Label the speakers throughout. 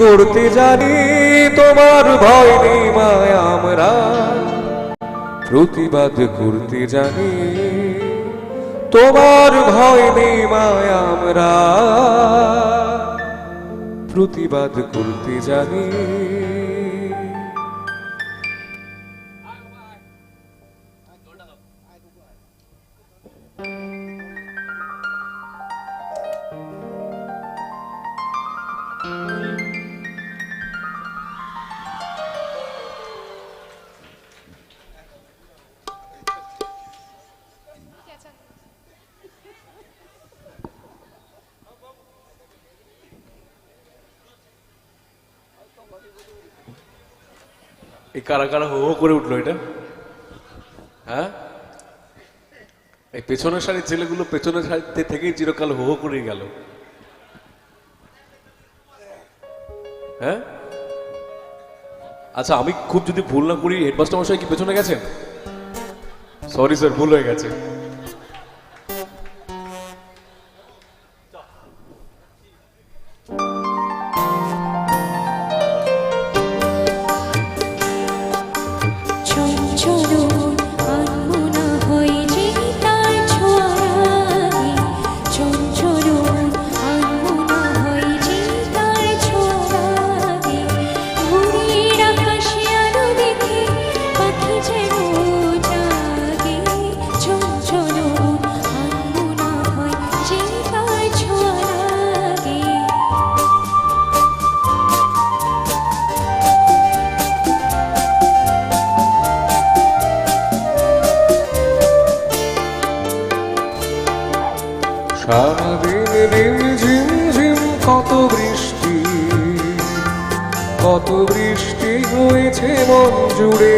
Speaker 1: গড়তে জানি, তোমার ভয় নেই মায় আমরা। প্রতিবাদ করতে জানি, তোমার ভয় নেই মায় আমরা। প্রতিবাদ করতে জানি কারা কারা হো হো করে উঠল এটা? হ্যাঁ? এই পেছনের সারির ছেলেগুলো পেছনের সারিতে থেকেই চিরকাল হো হো করে গেল। হ্যাঁ? আচ্ছা আমি খুব যদি ভুল না করি হেডমাস্টার মশাই কি পেছনে গেছেন? সরি স্যার ভুল হয়ে গেছে। মন জুড়ে।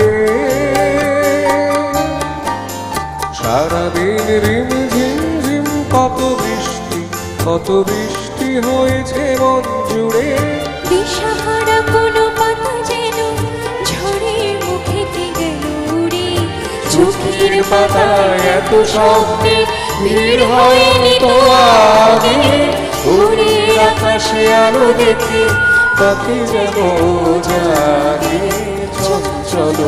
Speaker 1: সারাদিন রিম ঝিম ঝিম কত বৃষ্টি কত বৃষ্টি হয়েছে মন জুড়ে।
Speaker 2: দিশাহারা কোনো পাতা যেন ঝড়ের মুখেতে গেল উড়ে। চোখের পাতায় এত শব্দে ভিড় হয়নি তো আগে। উড়ে আকাশে আলো দেখে
Speaker 1: পাখি যেন জাগে। চঞ্চল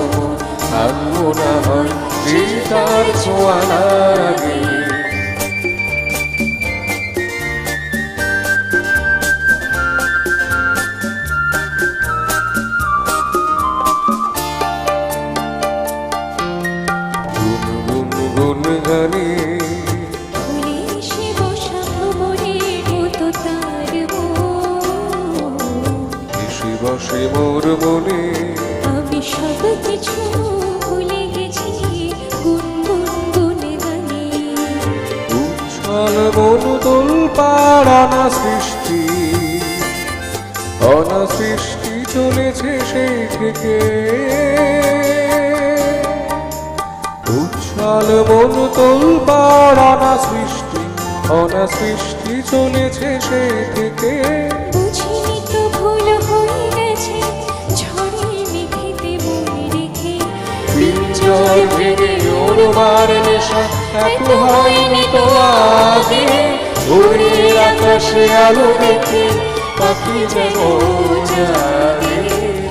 Speaker 1: আনব না হয় যে তার ছোঁয়া লাগে
Speaker 2: বসে
Speaker 1: মোর মনে। মন তোল পাড়ানা সৃষ্টি? অনাসৃষ্টি চলেছে সেই থেকে। উচ্ছল মন তোল পাড়ানা সৃষ্টি? অনাসৃষ্টি চলেছে সেই থেকে। পিঞ্জর ভেঙে ওরবার নেশা এত হয়নি তো আগে উড়ে আকাশে আলো দেখে পাখি যেন জাগে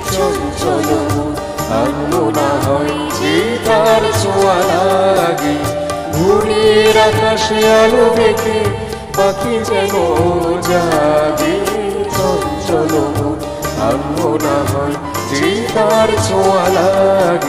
Speaker 1: চঞ্চল আনলো না হয় যে তার ছোঁয়া লাগে ঘুরের আকাশে আলো দেখে পাখি যেন জাগে চঞ্চল আনলো না হয় যে তার ছোঁয়া লাগে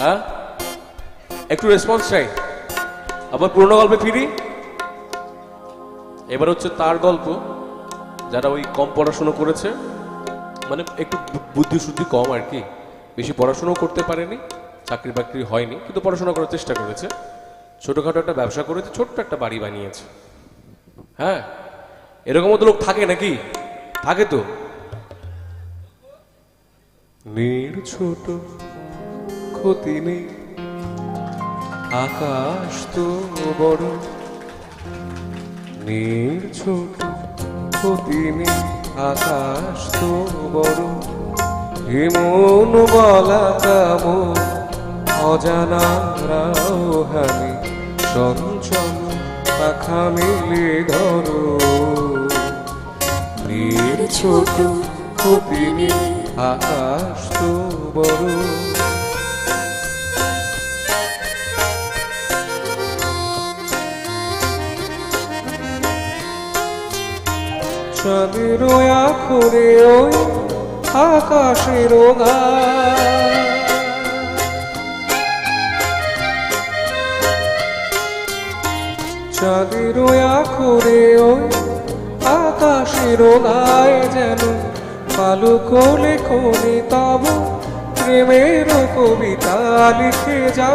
Speaker 1: হ্যাঁ? একটু রেসপন্স চাই। আবার পুরনো গল্পে ফিরি। এবার হচ্ছে তার গল্প, যারা ওই কম পড়াশুনো করেছে মানে একটু বুদ্ধি শুদ্ধি কম আর কি। বেশি পড়াশুনো করতে পারেনি, চাকরি বাকরি হয়নি, কিন্তু পড়াশোনা করার চেষ্টা করেছে। ছোটোখাটো একটা ব্যবসা করেছে, ছোট্ট একটা বাড়ি বানিয়েছে। হ্যাঁ? এরকমও তো লোক থাকে নাকি? থাকে তো? নীর ছোট ক্ষতি নেই আকাশ তো বড় নীর ছোট ক্ষতি নেই আকাশ তো বড়, হেমন বলা কাম অজানা রাহানি চঞ্চল পাখা মিলে ধরো। নীর ছোট ক্ষতি নেই আকাশ তো বড়। চাঁদের আখরে ওই আকাশের চাঁদের আখরে ওই আকাশের গায়ে যেন কালো কোলে কোলে তব প্রেমের কবিতা লিখে যা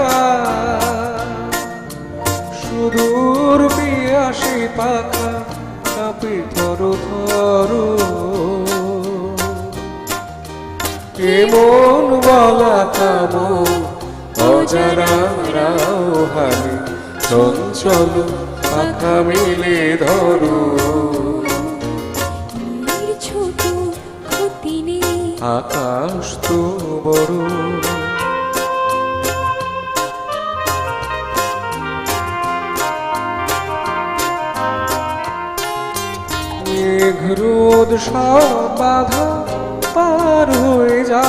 Speaker 1: সুদূর পিয়াসি পাখা কাপে ধরো ধরো। কেমন বলা কাম অজানা রাহানি চঞ্চল পাখা মিলে ধরো। আকাশ তো বড়। মেঘ রোদ সব বাধা পার হয়ে যা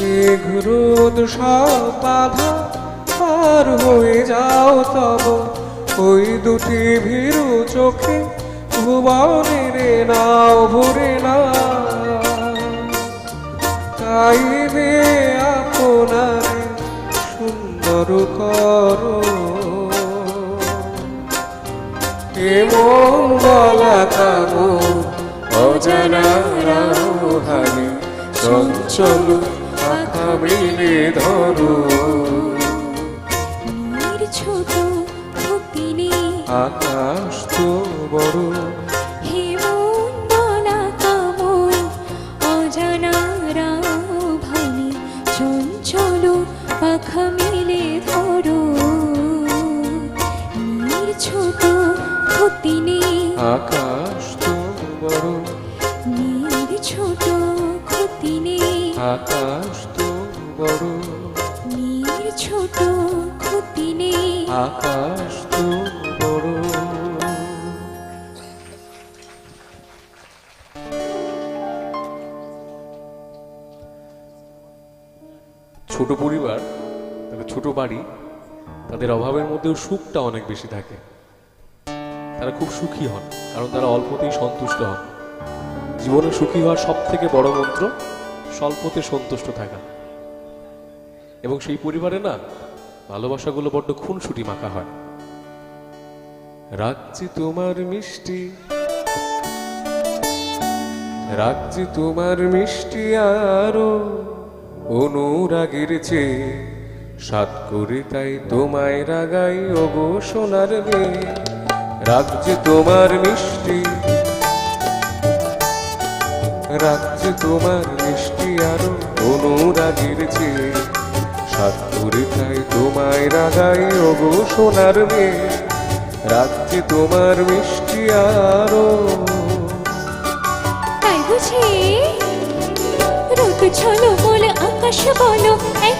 Speaker 1: মেঘ রোদ সব বাধা পার হয়ে যাও তব, ওই দুটি ভীরু চোখে ভুবনের নাও ভরে না। চাইবে আপনারে সুন্দর করো। এমন বলা কাম অজানা রাহানি চঞ্চল আখা মিলে ধরো। আকাশ তো বড়। সুখটা অনেক বেশি থাকে। তারা খুব সুখী হন, কারণ তারা অল্পতেই সন্তুষ্ট হন। জীবনে সুখী হওয়ার সব থেকে বড় মন্ত্র, স্বল্পতে সন্তুষ্ট থাকা। এবং সেই পরিবারে না, ভালোবাসাগুলো বড্ড খুনসুটি মাখা হয়। রাখছি তোমার মিষ্টি। রাখছি তোমার মিষ্টি আরও অনুরাগের চেয়ে। সাত করে তাই তোমায় রাগাই, ওগো সোনার মেয়ে রাখছি তোমার মিষ্টি রাখছি তোমার মিষ্টি আরও অনুরাগের চেয়ে। সাত করে তাই তোমায় রাগাই, ওগো সোনার মেয়ে রাখছি তোমার মিষ্টি আরও
Speaker 2: তাই বুঝি? ছলো বলে আকাশ বলো নাকি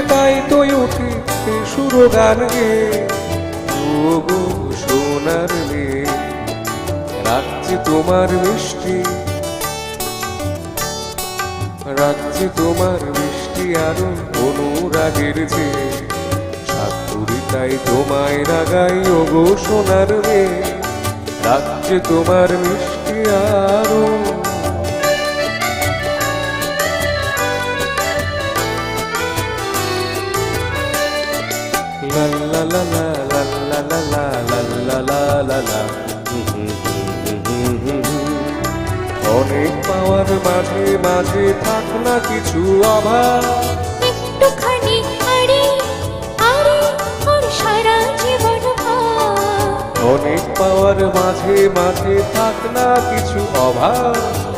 Speaker 1: সোনার রাখছি তোমার মিষ্টি। রাখছি তোমার মিষ্টি আরও অনুরাগের যে সাতুরি তাই তোমায় রাগাই ও গো সোনার মেয়ে রাজ্যে তোমার মিষ্টি আরও অনেক পাওয়ার মাঝে মাঝে থাক না কিছু অভাব।
Speaker 2: একটুখানি আরে আরে ওর সারা জীবন
Speaker 1: অনেক পাওয়ার মাঝে মাঝে থাক না কিছু অভাব।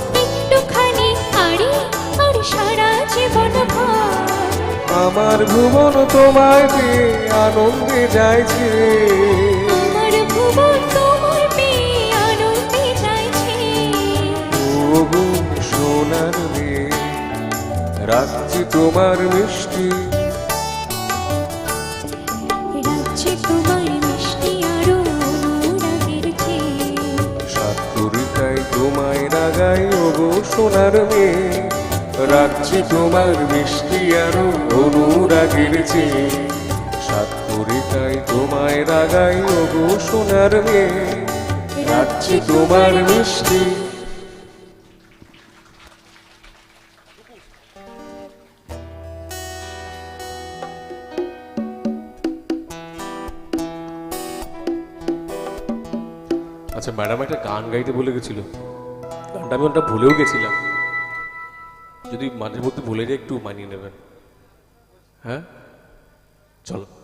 Speaker 1: আমার ভুবন তোমায় পেয়ে আনন্দে যাইছে।
Speaker 2: আমার ভুবন তোমার পেয়ে আনন্দে যাইছে।
Speaker 1: ওগো সোনার মেয়ে রাখছি তোমার মিষ্টি।
Speaker 2: রাজ্যে তোমার মিষ্টি আরও অনুরাগের চেয়ে
Speaker 1: সাত করিতাই তোমায় রাগাই ওগো সোনার মেয়ে। রাখছি তোমার মিষ্টি আরও অনুরাগের চেয়ে। সাত করিতাই তোমায় রাগাই, ওগো সোনার মেয়ে। রাখছি তোমার মিষ্টি। আচ্ছা ম্যাডাম একটা গান গাইতে বলে গেছিল। গানটা আমি ওটা ভুলেও গেছিলাম। যদি মাঝে মধ্যে ভুলে যায় একটু মানিয়ে নেবেন। হ্যাঁ? চলো।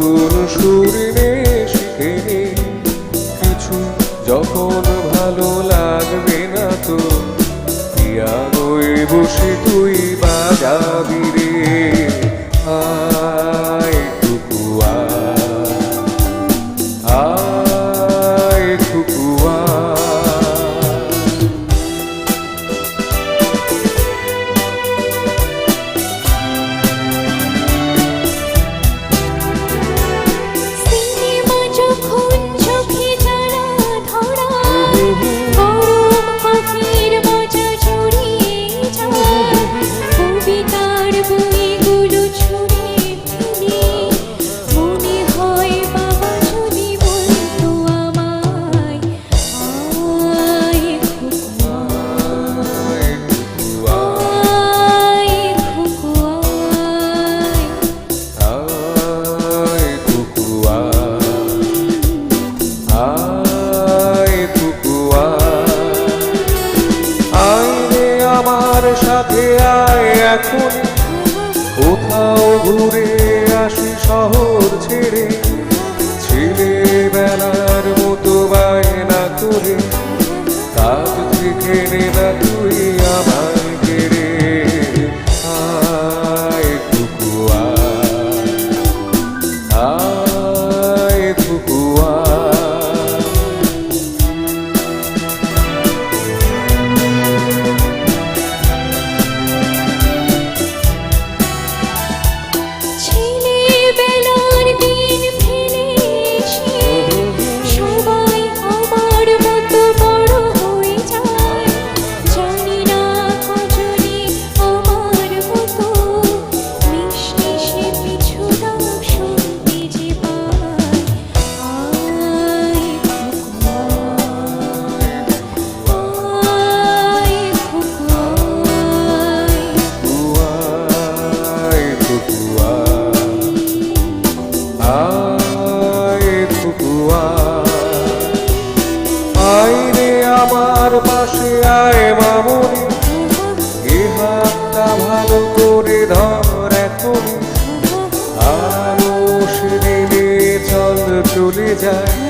Speaker 1: নতুন সুর শিখে কিছু যখন ভালো লাগবে না তো, পিয়ানোয় বসে তুই বাজাবি রে। আয় চলে যায়।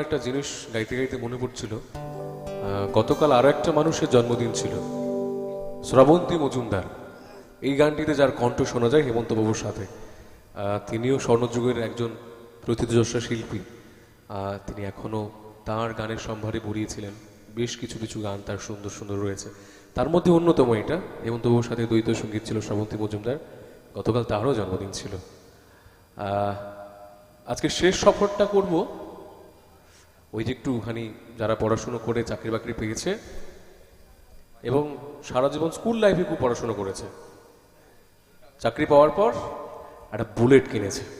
Speaker 3: আমার একটা জিনিস গাইতে গাইতে মনে পড়ছিল। গতকাল আরও একটা মানুষের জন্মদিন ছিল। শ্রাবন্তী মজুমদার। এই গানটিতে যার কণ্ঠ শোনা যায় হেমন্ত বাবুর সাথে তিনিও স্বর্ণযুগের একজন প্রতিযশা শিল্পী। তিনি এখনও তার গানের সম্ভারে ভরিয়েছিলেন বেশ কিছু কিছু গান তার সুন্দর সুন্দর রয়েছে। তার মধ্যে অন্যতম এটা। হেমন্ত বাবুর সাথে দ্বৈত সংগীত ছিল শ্রাবন্তী মজুমদার। গতকাল তারও জন্মদিন ছিল। আজকে শেষ সফরটা করব ওই যে একটুখানি যারা পড়াশুনো করে চাকরি বাকরি পেয়েছে এবং সারা জীবন স্কুল লাইফে খুব পড়াশুনো করেছে। চাকরি পাওয়ার পর একটা বুলেট কিনেছে।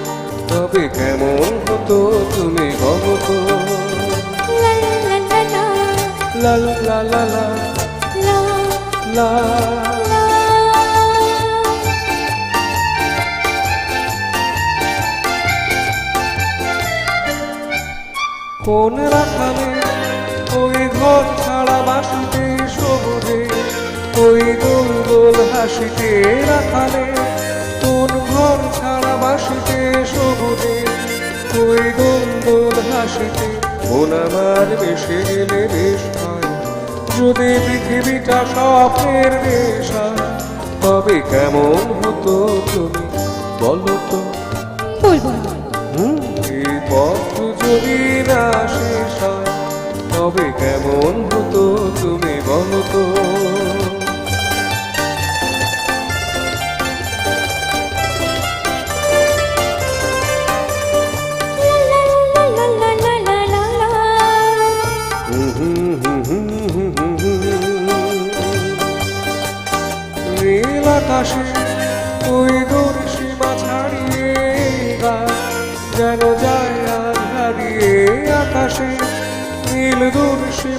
Speaker 1: তবে কেমন হতো তুমি
Speaker 2: ভবত
Speaker 1: কোন রাখালে ওই ঘর ছাড়া বাসিতে সবুজে, ওই দোল হাসিতে রাখালে কোন ঘর ছাড়া বাসিতে সবুজ? ওই গোল গোল হাসিতে মন আমার বেশে গেলে বেশ হয়। যদি পৃথিবীটা স্বপ্নের দেশ তবে কেমন হতো তুমি? বলো তো।
Speaker 2: বলব
Speaker 1: এই পথ যদি না শেষ হয় তবে কেমন হতো তুমি বলো তো?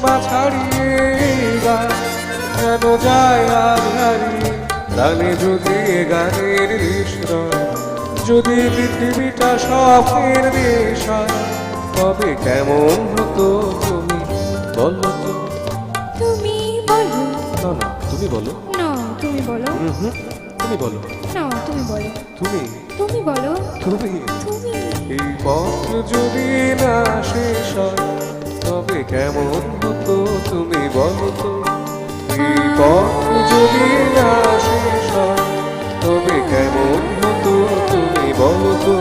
Speaker 1: সীমা ছাড়িয়ে গান যেন যায় হারিয়ে গানে যদি গানের বিস্ময় যদি পৃথিবীটা স্বপ্নের দেশ তবে কেমন হতো তুমি? বলো তো।
Speaker 2: তুমি বলো।
Speaker 1: না না তুমি বলো।
Speaker 2: না তুমি বলো।
Speaker 1: তুমি বলো।
Speaker 2: না তুমি বলো।
Speaker 1: তুমি?
Speaker 2: তুমি বলো।
Speaker 1: তুমি?
Speaker 2: তুমি?
Speaker 1: এই পথ যদি না শেষ হয় তবে কেমন হতো তুমি বলো তো? এই যদি না তবে কেমন হতো তুমি বলো তো?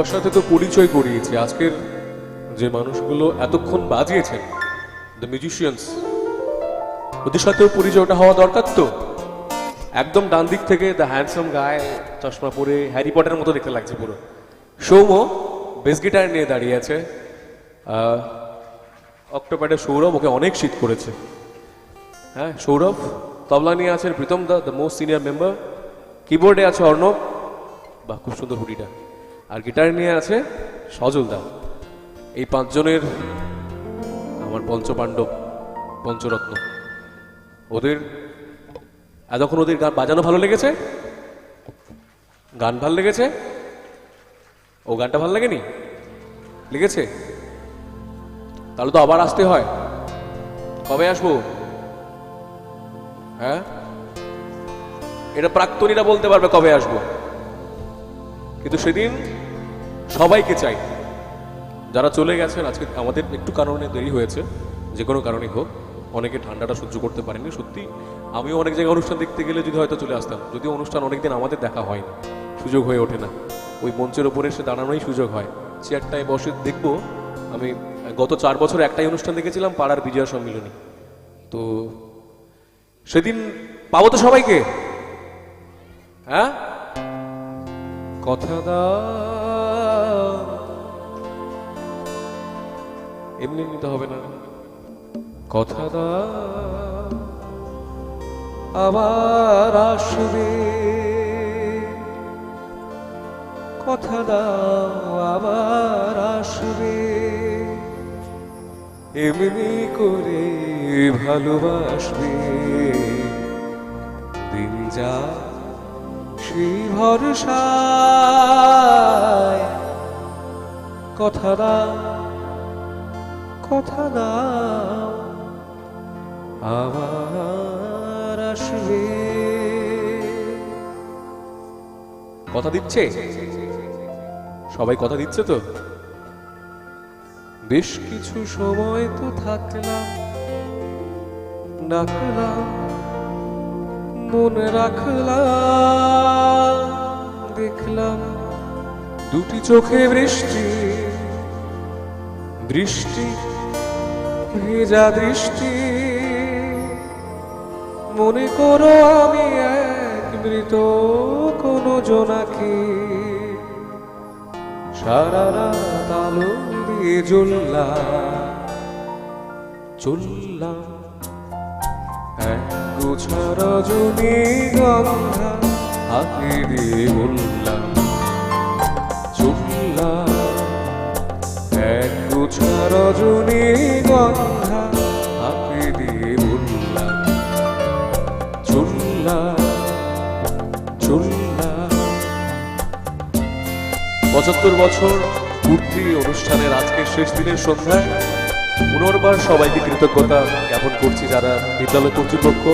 Speaker 3: সবার সাথে তো পরিচয় করিয়েছি। আজকের
Speaker 1: যে মানুষগুলো এতক্ষণ বাজিয়েছেন দ্য মিউজিশিয়ানস ওদের সাথেও পরিচয়টা হওয়া দরকার তো? একদম ডান দিক থেকে দ্য হ্যান্ডসাম গায়ে চশমা পরে হ্যারি পটারের মতো দেখতে লাগছে পুরো। সৌম্য বেস গিটার নিয়ে দাঁড়িয়ে আছে। অক্টোপ্যাডে সৌরভ ওকে অনেক শীত করেছে। হ্যাঁ সৌরভ, তবলা নিয়ে আছেন Pritam da the most senior member কিবোর্ডে আছে অর্ণব। বাহ, খুব সুন্দর হুডিটা। আর গিটার নিয়ে আছে সজল দা। এই পাঁচজনের আমার পঞ্চপাণ্ডব, পঞ্চরত্ন। ওদের, এতক্ষণ ওদের গান বাজানো ভালো লেগেছে? গান ভালো লেগেছে? ও গানটা ভালো লাগেনি? লেগেছে? তাহলে তো আবার আসতে হয়। কবে আসব? হ্যাঁ? এটা প্রাক্তনীরা বলতে পারবে কবে আসব। কিন্তু সেদিন সবাইকে চাই, যারা চলে গেছেন, আজকে আমাদের একটু কারণে দেরি হয়েছে, যে কোনো কারণেই হোক, অনেকে ঠান্ডাটা সহ্য করতে পারেনি, সত্যি, আমিও অনেক জায়গায় অনুষ্ঠান দেখতে গেলে যদি হয়তো চলে আসতাম, যদিও অনুষ্ঠান অনেকদিন আমাদের দেখা হয় না সুযোগ হয়ে ওঠে না, ওই মঞ্চের ওপরে এসে দাঁড়ানোই সুযোগ হয়, চেয়ারটায় বসে দেখব, আমি গত চার বছর একটাই অনুষ্ঠান দেখেছিলাম, পাড়ার বিজয়া সম্মিলনী, তো সেদিন পাবো তো সবাইকে হ্যাঁ? কথা দাও। এমনি নিতে হবে না কথা দাও। আবার আসবে। কথা দাও, আবার আসবে। এমনি করে ভালোবাসবে। দিন যা সেই ভরসায় কথা দাও কথা দাও, আবার আসবে। কথা দিচ্ছে? সবাই কথা দিচ্ছে তো? বেশ কিছু সময় তো থাকলাম। ডাকলাম, মনে রাখলাম। দেখলাম দুটি চোখে বৃষ্টি। বৃষ্টি, ভেজা দৃষ্টি মনে করো আমি এক মৃত কোন জোনাকি। সারা রাত আলো দিয়ে জ্বললাম চললাম এক গুছা রজনী গন্ধা হাতে দিয়ে বললাম গুছা রজনী গন্ধা দিয়ে বললাম চললাম চললাম পঁচাত্তর বছর পূর্তি অনুষ্ঠানের আজকের শেষ দিনের সন্ধ্যায় পুনর্বার সবাইকে কৃতজ্ঞতা জ্ঞাপন করছি যারা বিদ্যালয় কর্তৃপক্ষ,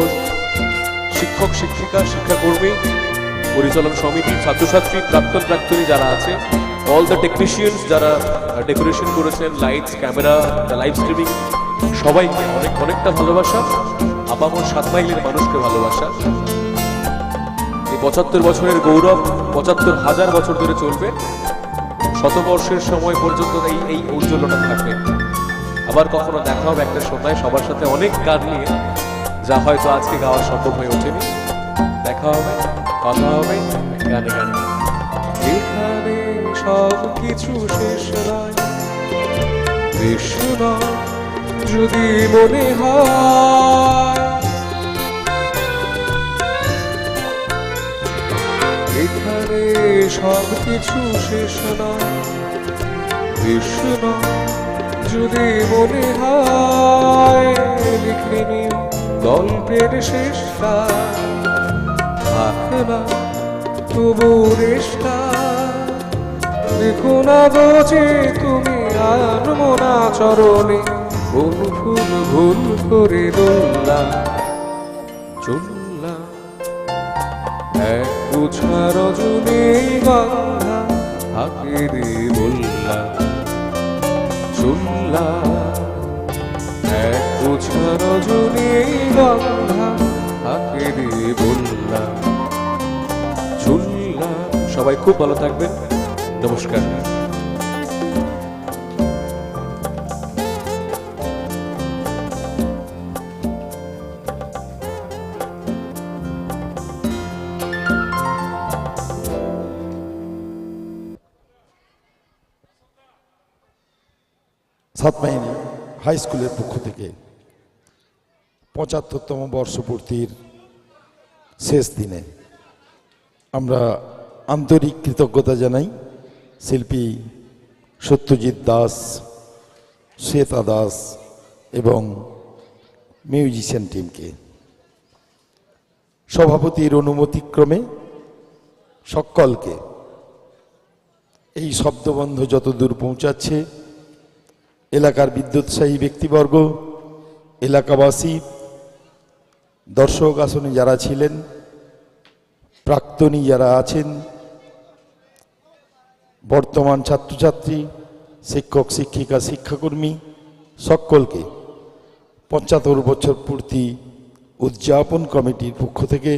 Speaker 1: শিক্ষক, শিক্ষিকা, শিক্ষাকর্মী, পরিচালন সমিতি, ছাত্রছাত্রী, প্রাক্তন প্রাক্তনী যারা আছে অল দ্য টেকনিশিয়ানস যারা ডেকোরেশন করেছেন লাইটস ক্যামেরা লাইভ স্ট্রিমিং সবাইকে অনেক, অনেকটা ভালোবাসা। আপামর সাত মাইলের মানুষকে ভালোবাসা। এই পঁচাত্তর বছরের গৌরব, পঁচাত্তর হাজার বছর ধরে চলবে। শতবর্ষের সময় পর্যন্ত এই এই ঔজ্জ্বল্যটা থাকবে। আবার কখনো দেখা হবে একটা সময় সবার সাথে অনেক গান নিয়ে, যা হয়তো আজকে গাওয়া সম্ভব হয়ে ওঠেনি। দেখা হবে, কথা হবে, গানে গানে। সব কিছু শেষ নয়। নয়, যদি মনে হয়। এখানে সব কিছু শেষ নয়। নয়, যদি মনে হয়। লিখে নিন গল্পের শেষটা। থাক না, তবু রেশটা। দেখো না বোঝে তুমি আনমো না চরণে। ফুল ভুল করে দোল্লা চললাম এক গুছা রজনী গন্ধা হাতে দিয়ে বললাম চললাম এক গুছা রজনী গন্ধা হাতে দিয়ে বললাম চললাম সবাই খুব ভালো থাকবেন। পুরস্কার
Speaker 4: সাতমাইনি হাই স্কুলের পক্ষ থেকে পঁচাত্তরতম বর্ষপূর্তির শেষ দিনে আমরা আন্তরিক কৃতজ্ঞতা জানাই। শিল্পী সত্যজিৎ দাস, শ্বেতা দাস এবং মিউজিশিয়ান টিমকে। সভাপতির অনুমতিক্রমে সকলকে এই শব্দবন্ধ যত দূর পৌঁছাচ্ছে, এলাকার বিদ্যুৎসাহী ব্যক্তিবর্গ, এলাকাবাসী, দর্শক আসনে যারা ছিলেন, প্রাক্তনী যারা আছেন বর্তমান ছাত্রছাত্রী, শিক্ষক, শিক্ষিকা, শিক্ষাকর্মী সকলকে পঁচাত্তর বছর পূর্তি উদযাপন কমিটির পক্ষ থেকে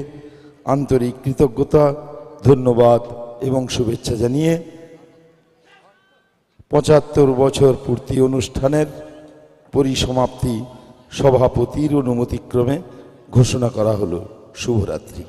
Speaker 4: আন্তরিক কৃতজ্ঞতা, ধন্যবাদ এবং শুভেচ্ছা জানিয়ে পঁচাত্তর বছর পূর্তি অনুষ্ঠানের পরিসমাপ্তি সভাপতির অনুমতিক্রমে ঘোষণা করা হলো। শুভরাত্রি।